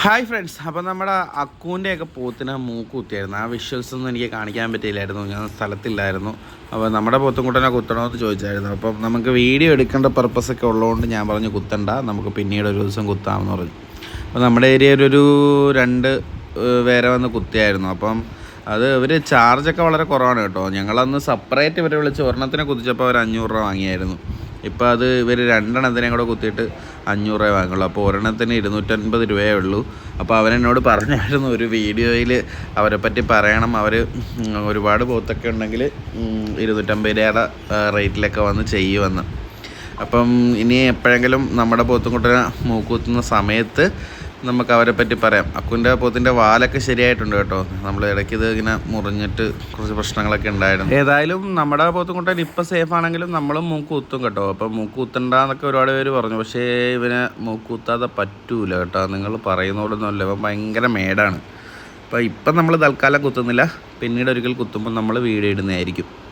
Hi friends അപ്പോൾ നമ്മുടെ അക്കൂന്റെ ഒക്കെ പോത്തിന് മൂക്ക് കുത്തിയായിരുന്നു. ആ വിഷ്വൽസ് ഒന്നും എനിക്ക് കാണിക്കാൻ പറ്റിയില്ലായിരുന്നു. ഞാൻ സ്ഥലത്തില്ലായിരുന്നു. അപ്പോൾ നമ്മുടെ പോത്തും കൂട്ടനെ കുത്തണമെന്ന് ചോദിച്ചായിരുന്നു. അപ്പം നമുക്ക് വീഡിയോ എടുക്കേണ്ട പർപ്പസ് ഒക്കെ ഉള്ളതുകൊണ്ട് ഞാൻ പറഞ്ഞു കുത്തണ്ട. നമുക്ക് പിന്നീട് ഒരു ദിവസം കുത്താമെന്ന് പറഞ്ഞു. അപ്പോൾ നമ്മുടെ ഏരിയയിൽ ഒരു രണ്ട് വേറെ വന്ന് കുത്തിയായിരുന്നു. അപ്പം അത് ഇവർ ചാർജൊക്കെ വളരെ കുറവാണ് കേട്ടോ. ഞങ്ങളന്ന് സെപ്പറേറ്റ് ഇവരെ വിളിച്ച് ഒരെണ്ണത്തിനെ കുത്തിച്ചപ്പോൾ അവർ അഞ്ഞൂറ് രൂപ വാങ്ങിയായിരുന്നു. ഇപ്പോൾ അത് ഇവർ രണ്ടെണ്ണത്തിനെയും കൂടെ കുത്തിയിട്ട് അഞ്ഞൂറ് രൂപ വാങ്ങുള്ളൂ. അപ്പോൾ ഒരെണ്ണത്തിന് ഇരുന്നൂറ്റൻപത് രൂപയേ ഉള്ളൂ. അപ്പോൾ അവരെന്നോട് പറഞ്ഞായിരുന്നു ഒരു വീഡിയോയിൽ അവരെ പറ്റി പറയണം. അവർ ഒരുപാട് പോത്തൊക്കെ ഉണ്ടെങ്കിൽ ഇരുന്നൂറ്റമ്പത് രൂപയുടെ റേറ്റിലൊക്കെ വന്ന് ചെയ്യുമെന്ന്. അപ്പം ഇനി എപ്പോഴെങ്കിലും നമ്മുടെ പോത്തും കുട്ടനെ മൂക്കുത്തുന്ന സമയത്ത് നമുക്ക് അവരെ പറ്റി പറയാം. അക്കുന്റെ പോത്തിന്റെ വാലൊക്കെ ശരിയായിട്ടുണ്ട് കേട്ടോ. നമ്മൾ ഇടയ്ക്ക് ഇത് ഇങ്ങനെ മുറിഞ്ഞിട്ട് കുറച്ച് പ്രശ്നങ്ങളൊക്കെ ഉണ്ടായിരുന്നു. ഏതായാലും നമ്മുടെ പോത്തും കുട്ടൻ ഇപ്പം സേഫ് ആണെങ്കിലും നമ്മളും മൂക്ക് കുത്തും കേട്ടോ. അപ്പം മൂക്ക് കുത്തണ്ടെന്നൊക്കെ ഒരുപാട് പേര് പറഞ്ഞു. പക്ഷേ ഇവനെ മൂക്ക് കുത്താതെ പറ്റൂല കേട്ടോ. നിങ്ങൾ പറയുന്നോടൊന്നുമല്ല ഇവൻ ഭയങ്കര മേടാണ്. അപ്പോൾ ഇപ്പം നമ്മൾ തൽക്കാലം കുത്തുന്നില്ല. പിന്നീട് ഒരിക്കൽ കുത്തുമ്പോൾ നമ്മൾ വീഡിയോ ഇടുന്നതായിരിക്കും.